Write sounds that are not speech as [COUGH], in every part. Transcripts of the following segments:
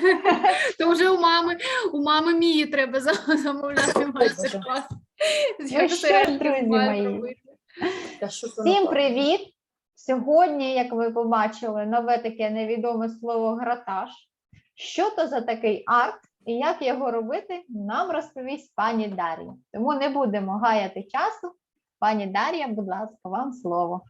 [LAUGHS] То вже у мами, у мами Мії треба замовляти майстер-клас. друзі мої? Всім привіт! Сьогодні, як ви побачили, нове таке невідоме слово гратаж. Що то за такий арт і як його робити, нам розповість пані Дар'я. Тому не будемо гаяти часу. Пані Дар'я, будь ласка, вам слово.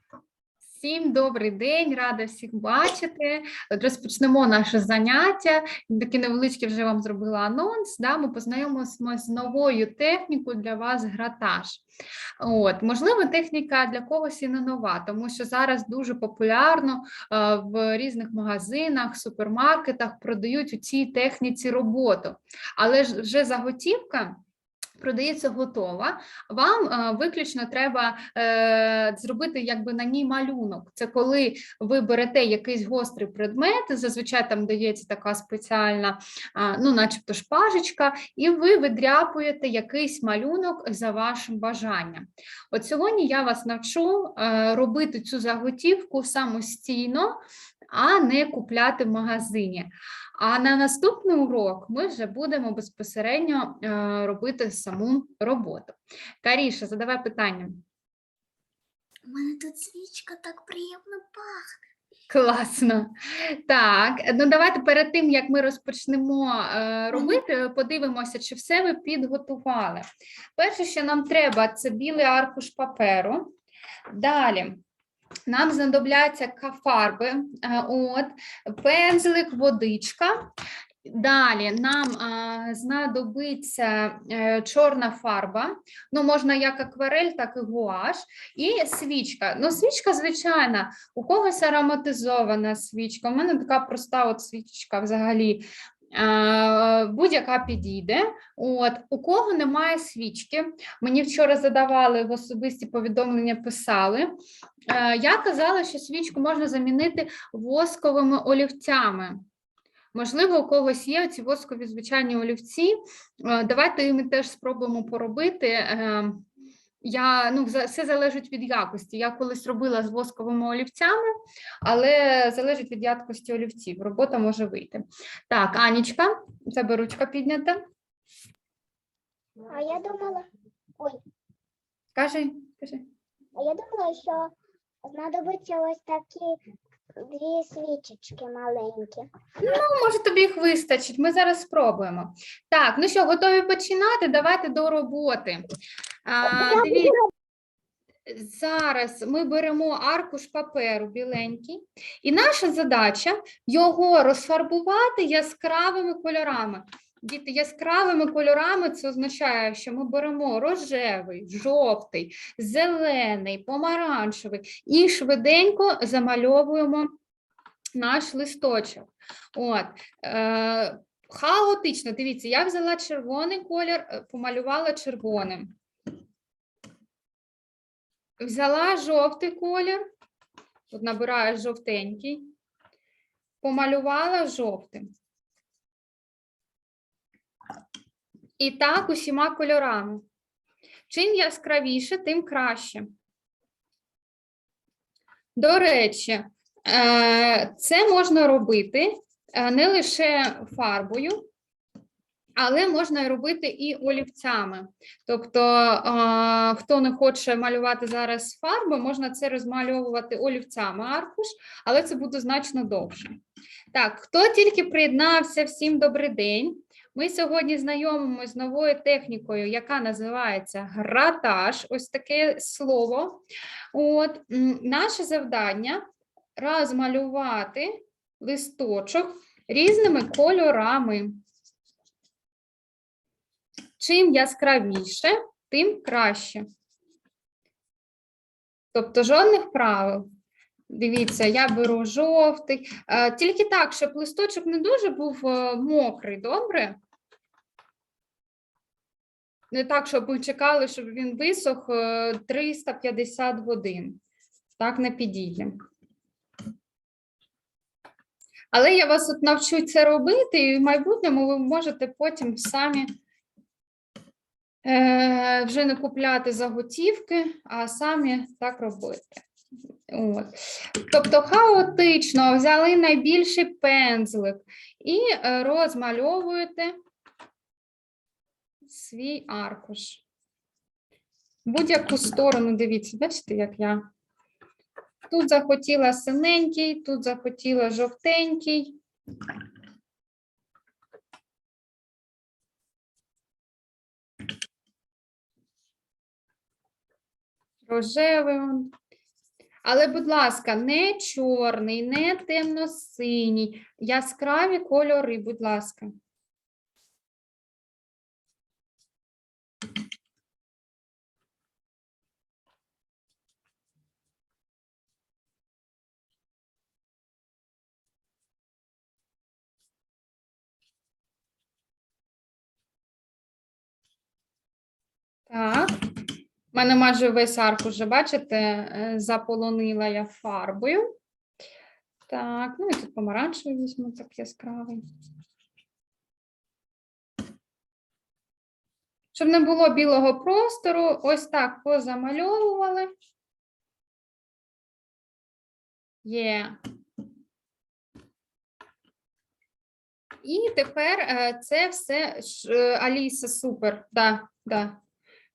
Всім добрий день, рада всіх бачити. От Розпочнемо наше заняття. Такий невеличкий вже вам зробила анонс. Да? Ми познайомимося з новою технікою для вас гратаж. От, можливо, техніка для когось і не нова, тому що зараз дуже популярно в різних магазинах, супермаркетах продають у цій техніці роботу. Але ж вже заготівка. Продається готова. Вам е, виключно треба е, зробити якби на ній малюнок. Це коли ви берете якийсь гострий предмет, зазвичай там дається така спеціальна, ну, начебто шпажечка, і ви видряпуєте якийсь малюнок за вашим бажанням. От сьогодні я вас навчу е, робити цю заготівку самостійно, а не купляти в магазині. А на наступний урок ми вже будемо безпосередньо е, робити саму роботу. Каріша, задавай питання. У мене тут свічка так приємно пахне. Класно. Так, ну давайте перед тим, як ми розпочнемо е, робити, подивимося, чи все ви підготували. Перше, що нам треба, це білий аркуш паперу. Далі. Нам знадобляться ка- фарби, е, от, пензлик, водичка. Далі нам а, знадобиться е, чорна фарба, ну можна як акварель, так і гуаш, і свічка. Ну, свічка звичайна, у когось ароматизована свічка. У мене така проста от свічка взагалі. Е, Будь-яка підійде. От у кого немає свічки, мені вчора задавали в особисті повідомлення, писали. Е, Я казала, що свічку можна замінити восковими олівцями. Можливо, у когось є ці воскові звичайні олівці. Е, Давайте ми теж спробуємо поробити. Я, ну, все залежить від якості. Я колись робила з восковими олівцями, але залежить від якості олівців. Робота може вийти. Так, Анічка, тебе ручка піднята. А я думала, ой, Кажи, кажи. а я думала, що знадобиться ось такі дві свічечки маленькі. Ну, може, тобі їх вистачить. Ми зараз спробуємо. Так, ну що, готові починати? Давайте до роботи. А, дивіться, зараз ми беремо аркуш паперу біленький, і наша задача його розфарбувати яскравими кольорами. Діти, яскравими кольорами це означає, що ми беремо рожевий, жовтий, зелений, помаранчевий і швиденько замальовуємо наш листочок. От, е, хаотично, дивіться, я взяла червоний колір, е, помалювала червоним. Взяла жовтий колір, тут набираю жовтенький, помалювала жовтим. І так усіма кольорами. Чим яскравіше, тим краще. До речі, е, це можна робити е, не лише фарбою, але можна робити і олівцями. Тобто, хто не хоче малювати зараз фарби, можна це розмальовувати олівцями аркуш, але це буде значно довше. Так, хто тільки приєднався, всім добрий день. Ми сьогодні знайомимося з новою технікою, яка називається гратаж. Ось таке слово. От наше завдання розмалювати листочок різними кольорами. Чим яскравіше, тим краще. Тобто жодних правил. Дивіться, я беру жовтий. Е, Тільки так, щоб листочок не дуже був е, мокрий, добре? Не так, щоб ви чекали, щоб він висох е, 350 годин. Так не підійде. Але я вас от навчу це робити, і в майбутньому ви можете потім самі е, вже не купляти заготівки, а самі так робити. От. Тобто хаотично взяли найбільший пензлик і е, розмальовуєте свій аркуш. Будь-яку сторону, дивіться, бачите, як я. Тут захотіла синенький, тут захотіла жовтенький. Рожевий. Але, будь ласка, не чорний, не темно-синій, яскраві кольори, будь ласка. У мене майже весь арк уже, бачите, е, заполонила я фарбою. Так, ну і тут помаранчевий візьму так яскравий. Щоб не було білого простору, ось так позамальовували. Є. І тепер е, це все е, Аліса, супер. Да, да.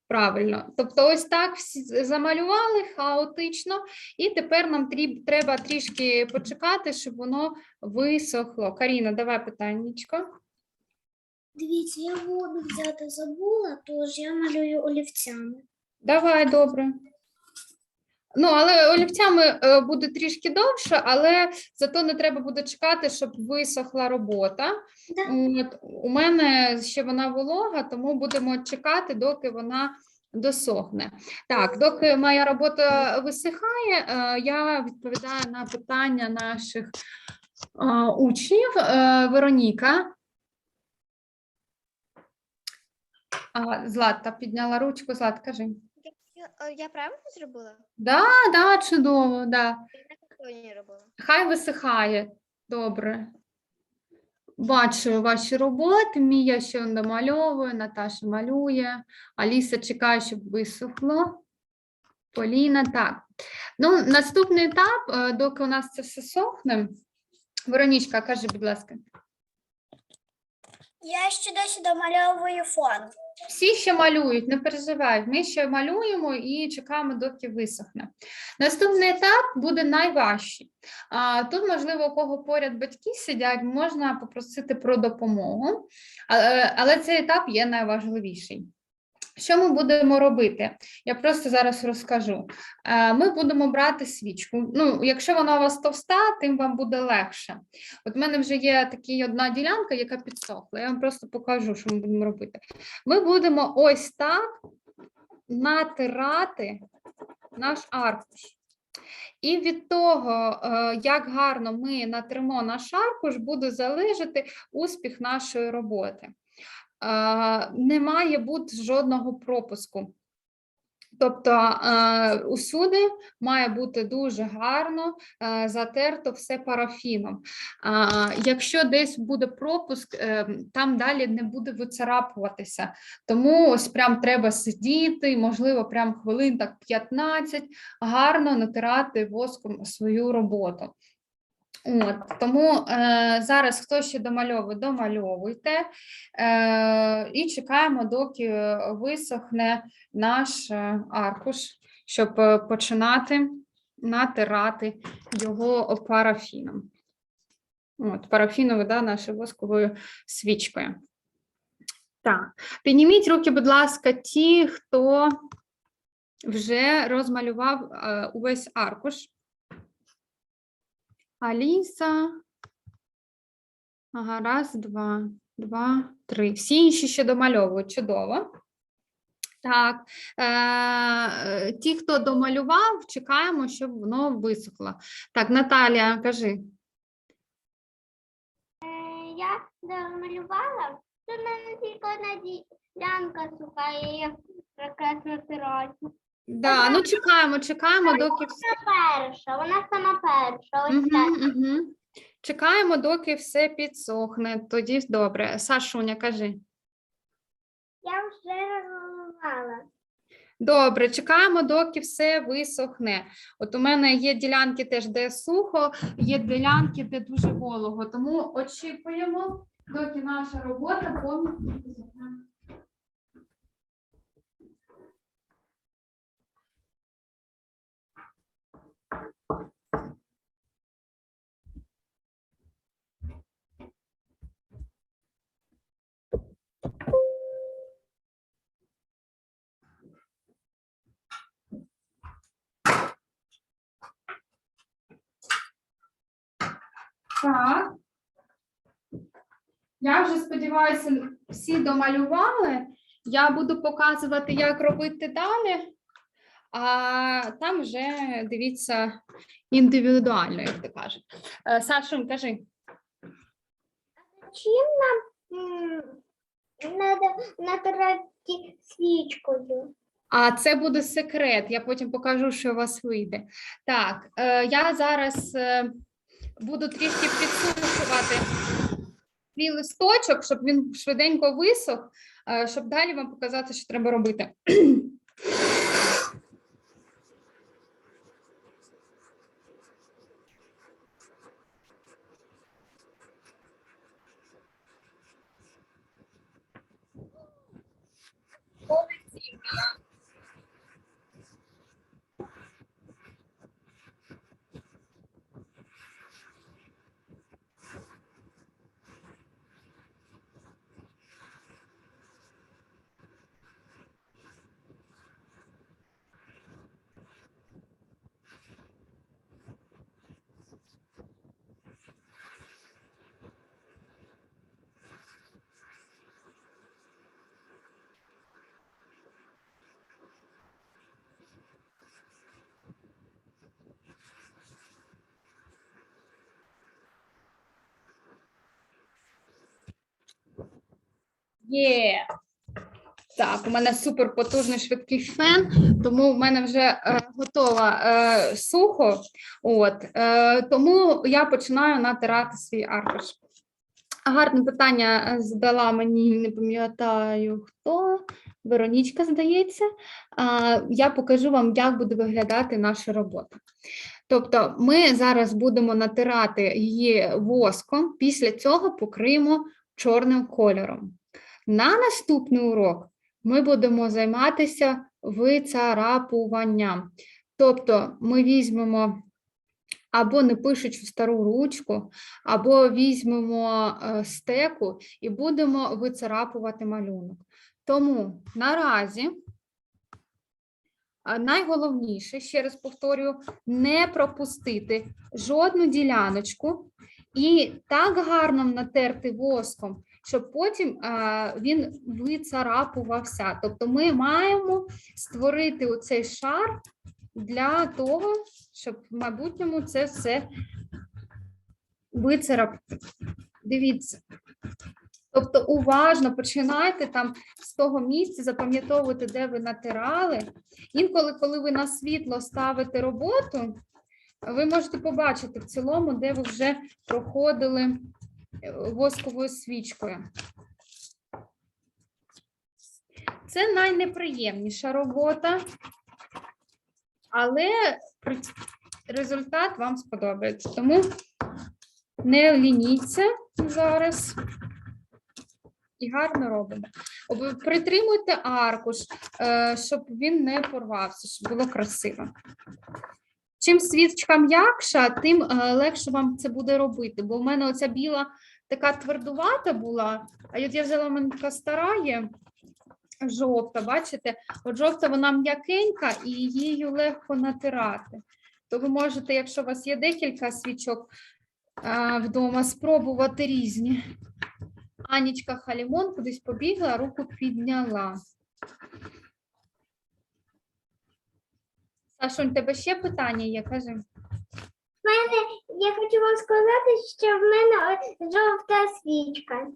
Правильно. Тобто, ось так всі замалювали хаотично, і тепер нам треба трішки почекати, щоб воно висохло. Каріна, давай питаннячко. Дивіться, я воду взяти забула, тож я малюю олівцями. Давай, добре. Ну, але олівцями е, буде трішки довше, але зато не треба буде чекати, щоб висохла робота. От, у мене ще вона волога, тому будемо чекати, доки вона досохне. Так, доки моя робота висихає, е, я відповідаю на питання наших е, учнів. Вероніка. А, Злата підняла ручку. Злат, кажи. Я правильно зробила? Да, да, чудово, да. Я не робила. Хай висихає. Добре. Бачу ваші роботи. Мія ще домальовує, Наташа малює, Аліса чекає, щоб висохло. Поліна, так. Ну, наступний етап, е, доки у нас це все сохне. Веронічка, кажи, будь ласка. Я ще досі домальовую фон. Всі ще малюють, не переживай. Ми ще малюємо і чекаємо, доки висохне. Наступний етап буде найважчий. Тут, можливо, у кого поряд батьки сидять, можна попросити про допомогу, але, цей етап є найважливіший. Що ми будемо робити? Я просто зараз розкажу. Е, Ми будемо брати свічку. Ну, якщо вона у вас товста, тим вам буде легше. От в мене вже є така одна ділянка, яка підсохла. Я вам просто покажу, що ми будемо робити. Ми будемо ось так натирати наш аркуш. І від того, е, як гарно ми натримо наш аркуш, буде залежати успіх нашої роботи. Е, Не має бути жодного пропуску. Тобто е, усюди має бути дуже гарно е, затерто все парафіном. Якщо десь буде пропуск, там далі не буде вицарапуватися. Тому ось прям треба сидіти, можливо, прям хвилин так 15, гарно натирати воском свою роботу. От, тому е, зараз хто ще домальовує, домальовуйте е, і чекаємо, доки висохне наш е, аркуш, щоб е, починати натирати його парафіном. От, парафіновою, да, нашою восковою свічкою. Так, підніміть руки, будь ласка, ті, хто вже розмалював е, увесь аркуш. Аліса. Ага, раз, два, два, три. Всі інші ще домальовують. Чудово. Так, е, ті, хто домалював, чекаємо, щоб воно висохло. Так, Наталія, кажи. Я домалювала, то в мене тільки одна ділянка суха, і я прекрасно тираю. Да, ну чекаємо, чекаємо, доки все. Перша, вона сама перша. Ось так. Угу, угу. Чекаємо, доки все підсохне. Тоді добре. Сашуня, кажи. Я вже розмалювала. Добре, чекаємо, доки все висохне. От у мене є ділянки теж, де сухо, є ділянки, де дуже волого. Тому очікуємо, доки наша робота повністю висохне. Так. Я вже сподіваюся, всі домалювали. Я буду показувати, як робити далі. А там вже дивіться індивідуально, як ти. Е, Сашун, кажи. Чим нам треба натирати свічкою? А це буде секрет. Я потім покажу, що у вас вийде. Так, е, я зараз е, буду трішки підсушувати свій листочок, щоб він швиденько висох, е, щоб далі вам показати, що треба робити. COVID Є. Так, у мене супер потужний швидкий фен, тому в мене вже е, готова е, сухо. От, е, тому я починаю натирати свій аркуш. Гарне питання е, задала мені, не пам'ятаю хто. Веронічка, здається. А, я покажу вам, як буде виглядати наша робота. Тобто, ми зараз будемо натирати її воском, після цього покриємо чорним кольором. На наступний урок ми будемо займатися вицарапуванням. Тобто ми візьмемо або непишучу стару ручку, або візьмемо е, стеку і будемо вицарапувати малюнок. Тому наразі а, найголовніше, ще раз повторюю, не пропустити жодну діляночку і так гарно натерти воском, щоб потім а, він вицарапувався. Тобто ми маємо створити оцей шар для того, щоб в майбутньому це все вицарапати. Дивіться. Тобто уважно починайте там з того місця запам'ятовувати, де ви натирали. Інколи, коли ви на світло ставите роботу, ви можете побачити в цілому, де ви вже проходили е, восковою свічкою. Це найнеприємніша робота, але результат вам сподобається. Тому не лініться зараз і гарно робимо. Притримуйте аркуш, е, щоб він не порвався, щоб було красиво. Чим свічка м'якша, тим е, легше вам це буде робити. Бо в мене оця біла така твердувата була, а от я взяла в мене така стара є, жовта, бачите? От жовта вона м'якенька і її легко натирати. То ви можете, якщо у вас є декілька свічок а, вдома, спробувати різні. Анічка Халімон кудись побігла, руку підняла. Сашунь, тебе ще питання є? Кажи. Я хочу вам сказати, що в мене жовта свічка.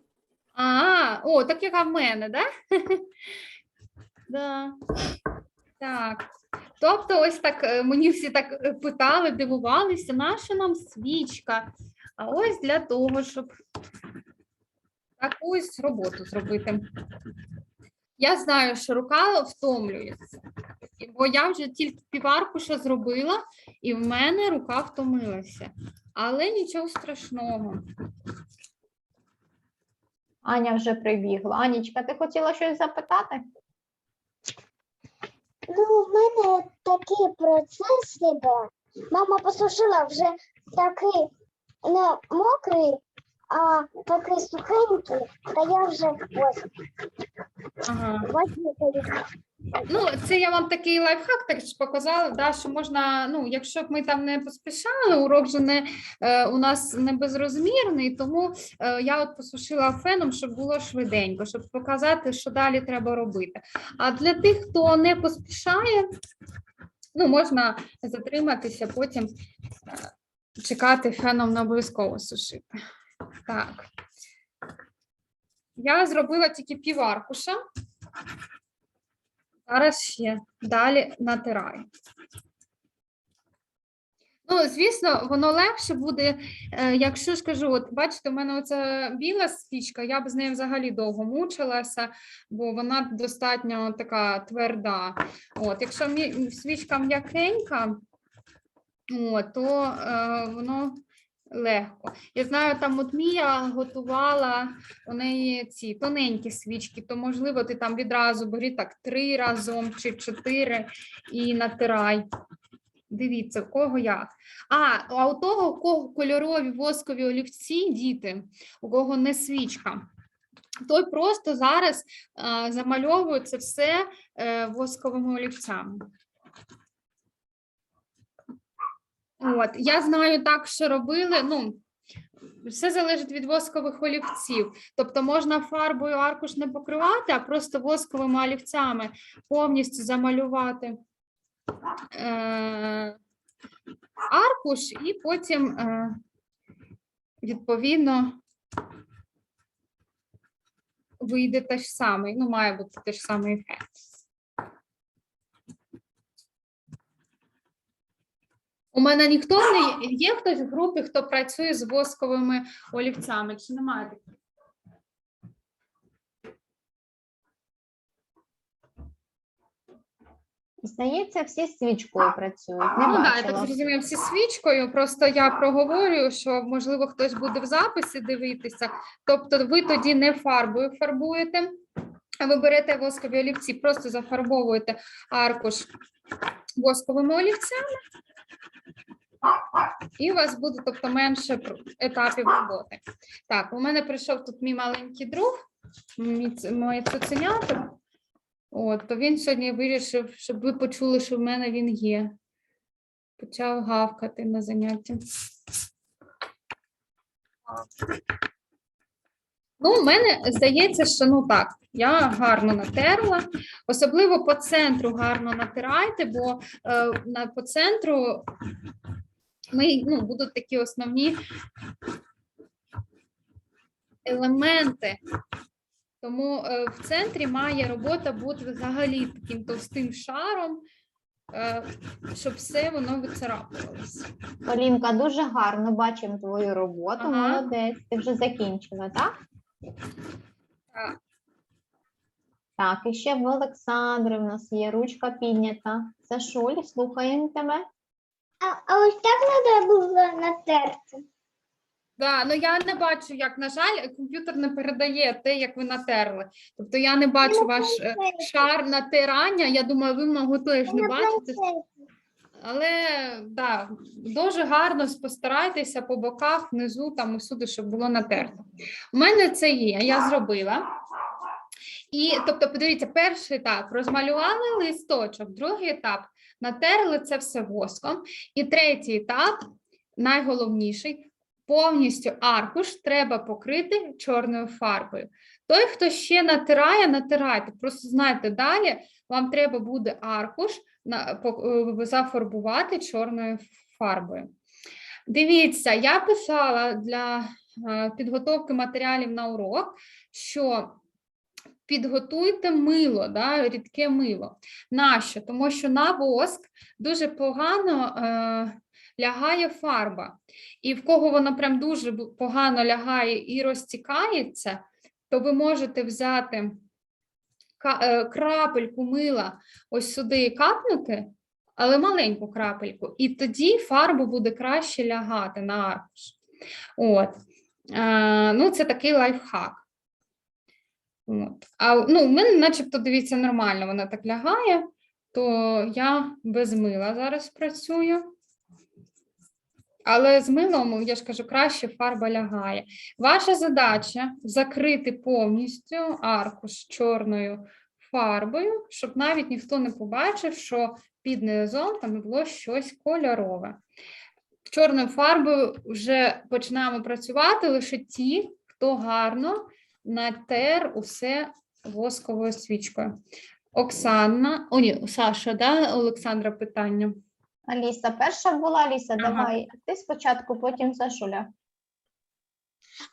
А, о, так яка в мене, да? [LAUGHS] да. Так. Тобто, ось так е, мені всі так е, питали, дивувалися, наша нам свічка. А ось для того, щоб таку ось роботу зробити. Я знаю, що рука втомлюється. Бо я вже тільки піваркуша зробила, і в мене рука втомилася. Але нічого страшного. Аня вже прибігла. Анічка, ти хотіла щось запитати? Ну, в мене такий процес іде. Мама посушила вже такий не мокрий, а такий сухенький, та я вже ось Ага. бачите. Ну, це я вам такий лайфхак так показала, да, що можна, ну, якщо б ми там не поспішали, урок же не е, у нас не безрозмірний, тому е, я от посушила феном, щоб було швиденько, щоб показати, що далі треба робити. А для тих, хто не поспішає, ну, можна затриматися, потім е, чекати феном не обов'язково сушити. Так. Я зробила тільки пів аркуша. Зараз ще далі натираю. Ну, звісно, воно легше буде, е, якщо ж кажу, от бачите, у мене оця біла свічка, я б з нею взагалі довго мучилася, бо вона достатньо така тверда. От, якщо свічка м'якенька, то е, воно легко. Я знаю, там от Мія готувала у неї ці тоненькі свічки, то можливо ти там відразу бери так три разом чи чотири і натирай. Дивіться, в кого як. А, а у того, у кого кольорові воскові олівці, діти, у кого не свічка, той просто зараз а, замальовує це все е, восковими олівцями. От, я знаю так, що робили. Ну, все залежить від воскових олівців. Тобто можна фарбою аркуш не покривати, а просто восковими олівцями повністю замалювати е, аркуш, і потім, е, відповідно, вийде те ж саме. Ну, має бути те ж самий ефект. У мене ніхто не є- є хтось в групі, хто працює з восковими олівцями, чи немає таких? Здається, всі з свічкою працюють. Не Ну так, я бачила. так зрозумію, всі свічкою. Просто я проговорюю, що можливо хтось буде в записі дивитися. Тобто, ви тоді не фарбою фарбуєте, а ви берете воскові олівці, просто зафарбовуєте аркуш восковими олівцями. І у вас буде тобто менше етапів роботи. Так, у мене прийшов тут мій маленький друг, моє цуценятко. От, то він сьогодні вирішив, щоб ви почули, що в мене він є. Почав гавкати на занятті. Ну, мене здається, що ну так, я гарно натерла. Особливо по центру гарно натирайте, бо е, на, по центру ми, ну, будуть такі основні елементи. Тому е, в центрі має робота бути взагалі таким товстим шаром, е, щоб все воно вицарапувалося. Полінка, дуже гарно бачимо твою роботу. Ага. Молодець. Ти вже закінчила, так? Так. І ще в Олександри в нас є ручка піднята. Сашуль, слухаємо тебе. А, а ось так треба було натерти. Да, ну я не бачу, як, на жаль, комп'ютер не передає те, як ви натерли. Тобто я не бачу ваш е, шар натирання. Я думаю, ви мого теж не бачите. Але да, дуже гарно спостарайтеся по боках, внизу, там усюди, щоб було натерто. У мене це є, я зробила. І тобто, подивіться, перший етап розмалювали листочок, другий етап натерли це все воском. І третій етап, найголовніший, повністю аркуш треба покрити чорною фарбою. Той, хто ще натирає, натирайте. Просто знайте, далі вам треба буде аркуш зафарбувати чорною фарбою. Дивіться, я писала для е, підготовки матеріалів на урок, що підготуйте мило, да, рідке мило. Нащо? Тому що на воск дуже погано е, лягає фарба. І в кого воно прям дуже погано лягає і розтікається, то ви можете взяти е, крапельку мила ось сюди капнути, але маленьку крапельку, і тоді фарба буде краще лягати на аркуш. От. Е, ну, це такий лайфхак. От. А ну, в мене, начебто, дивіться, нормально вона так лягає, то я без мила зараз працюю. Але з милом, я ж кажу, краще фарба лягає. Ваша задача закрити повністю аркуш чорною фарбою, щоб навіть ніхто не побачив, що під низом там було щось кольорове. Чорною фарбою вже починаємо працювати лише ті, хто гарно натер усе восковою свічкою. Оксана, о, ні, Саша, да, Олександра, питання. Аліса перша була, Аліса, Ага. давай. Ти спочатку, потім Сашуля.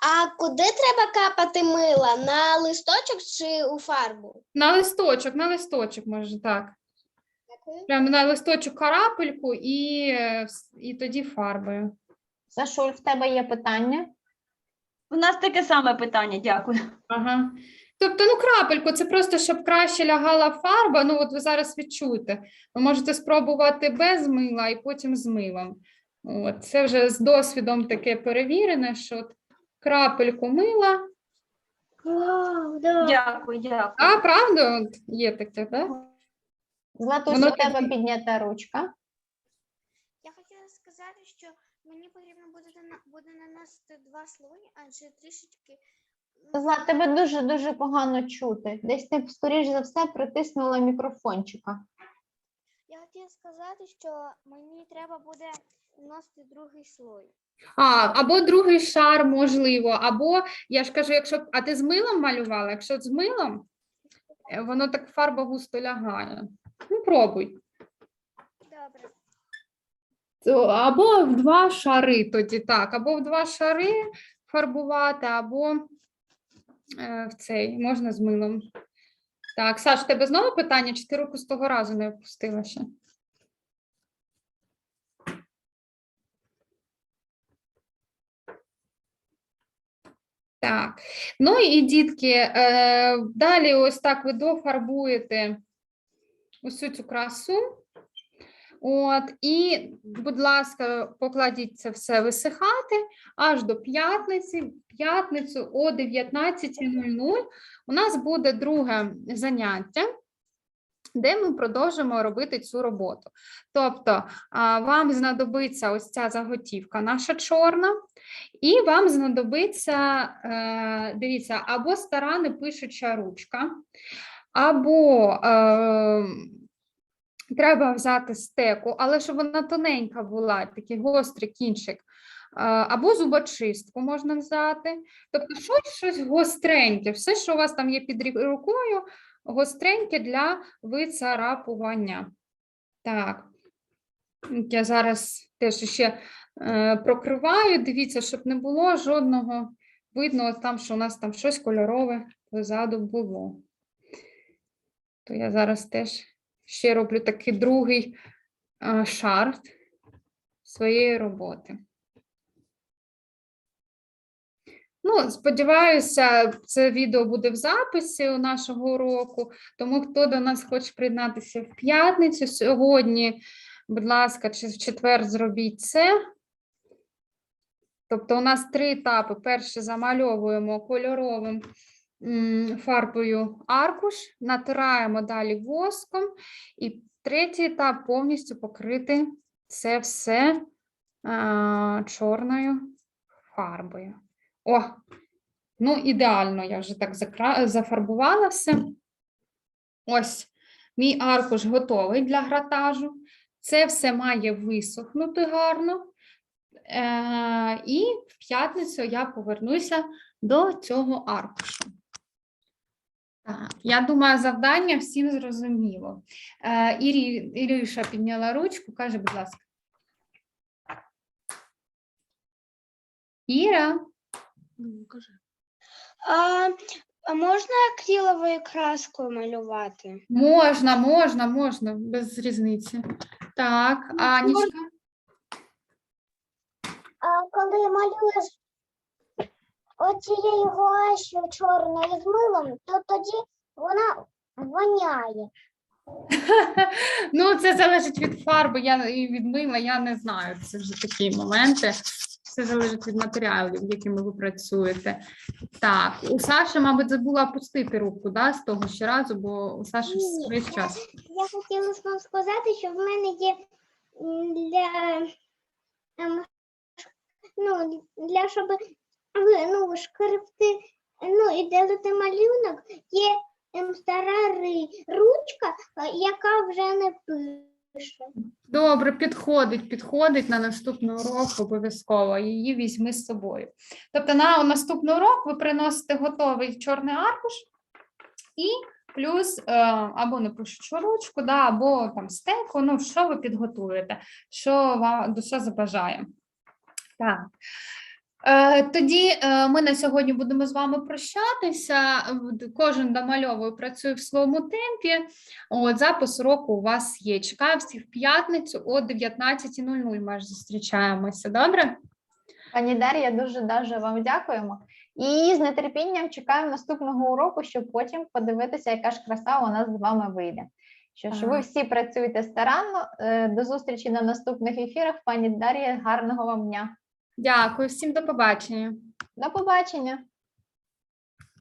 А куди треба капати мила? На листочок чи у фарбу? На листочок, на листочок, може так. Дякую. Прямо на листочок карапельку і, е, вс- і тоді фарбою. Сашуль, в тебе є питання? У нас таке саме питання, дякую. Ага. Тобто, ну, крапельку, це просто щоб краще лягала фарба. Ну, от ви зараз відчуєте. Ви можете спробувати без мила і потім з милом. От, це вже з досвідом таке перевірене, що от крапельку мила. Вау, да. Дякую, дякую. А, правда, от є таке, так? Златусь, Воно у тебе піднята ручка. Я хотіла сказати, що мені потрібно буде, нана- буде наносити два слої, адже трішечки м, тебе дуже-дуже погано чути. Десь ти, скоріш за все, притиснула мікрофончика. я хотіла сказати, що мені треба буде наносити другий слой. А, або другий шар, можливо, або я ж кажу, якщо а ти з милом малювала, якщо з милом, е, воно так фарба густо лягає. Ну, пробуй. Добре. То або в два шари тоді так, або в два шари фарбувати, або в цей можна з милом. Так, Саш, в тебе знову питання, чи ти руку з того разу не опустила ще? Так, ну і дітки, е, далі ось так ви дофарбуєте усю цю красу. От, і, будь ласка, покладіть це все висихати аж до п'ятниці. П'ятницю о 19.00 у нас буде друге заняття, де ми продовжимо робити цю роботу. Тобто, вам знадобиться ось ця заготівка наша чорна, і вам знадобиться, е, дивіться, або стара непишуча ручка, або е, треба взяти стеку, але щоб вона тоненька була, такий гострий кінчик. Або зубочистку можна взяти. Тобто щось, щось гостреньке, все, що у вас там є під рукою, гостреньке для вицарапування. Так, я зараз теж ще е, прокриваю. Дивіться, щоб не було жодного видно там, що у нас там щось кольорове позаду було. То я зараз теж ще роблю такий другий е, шар своєї роботи. Ну, сподіваюся, це відео буде в записі у нашого уроку. Тому хто до нас хоче приєднатися в п'ятницю сьогодні, будь ласка, чи в четвер зробіть це. Тобто, у нас три етапи. Перше замальовуємо кольоровим фарбою аркуш, натираємо далі воском, і третій етап повністю покрити це все а, чорною фарбою. О, ну ідеально, я вже так закра... зафарбувала все. Ось мій аркуш готовий для гратажу. Це все має висохнути гарно. Е, і в п'ятницю я повернуся до цього аркушу. Так, я думаю, завдання всім зрозуміло. Е, Ірі, Ірюша підняла ручку, каже, будь ласка. Іра, А, а можна акриловою краскою малювати? можна, можна, можна, без різниці. Так, Анічка. А коли малюєш оцією гуашю чорною з милом, то тоді вона воняє. [LAUGHS] Ну, це залежить від фарби, я і від мила, я не знаю. Це вже такі моменти. Це залежить від матеріалів, якими ви працюєте. Так, у Саші, мабуть, забула опустити руку да, з того ще разу, бо у Саші Ні, весь час. Я хотіла вам сказати, що в мене є для, ем, ну, для щоб ну, шкрифти, ну, і делати малюнок, є ем, стара ручка, е, яка вже не пише. Добре, підходить, підходить на наступний урок обов'язково. Її візьми з собою. Тобто на наступний урок ви приносите готовий чорний аркуш і плюс е, або непишучу ручку, да, або там стеку, ну що ви підготуєте, що вам душа забажає. Так. Е, Тоді е, ми на сьогодні будемо з вами прощатися. Кожен домальовує працює в своєму темпі. От запис уроку у вас є. Чекаю всіх в п'ятницю о 19.00. Ми ж зустрічаємося. Добре? Пані Дар'я, дуже дуже вам дякуємо. І з нетерпінням чекаємо наступного уроку, щоб потім подивитися, яка ж краса у нас з вами вийде. Що ж, ви всі працюєте старанно. Е, До зустрічі на наступних ефірах. Пані Дар'я, гарного вам дня. Дякую, всім до побачення. До побачення.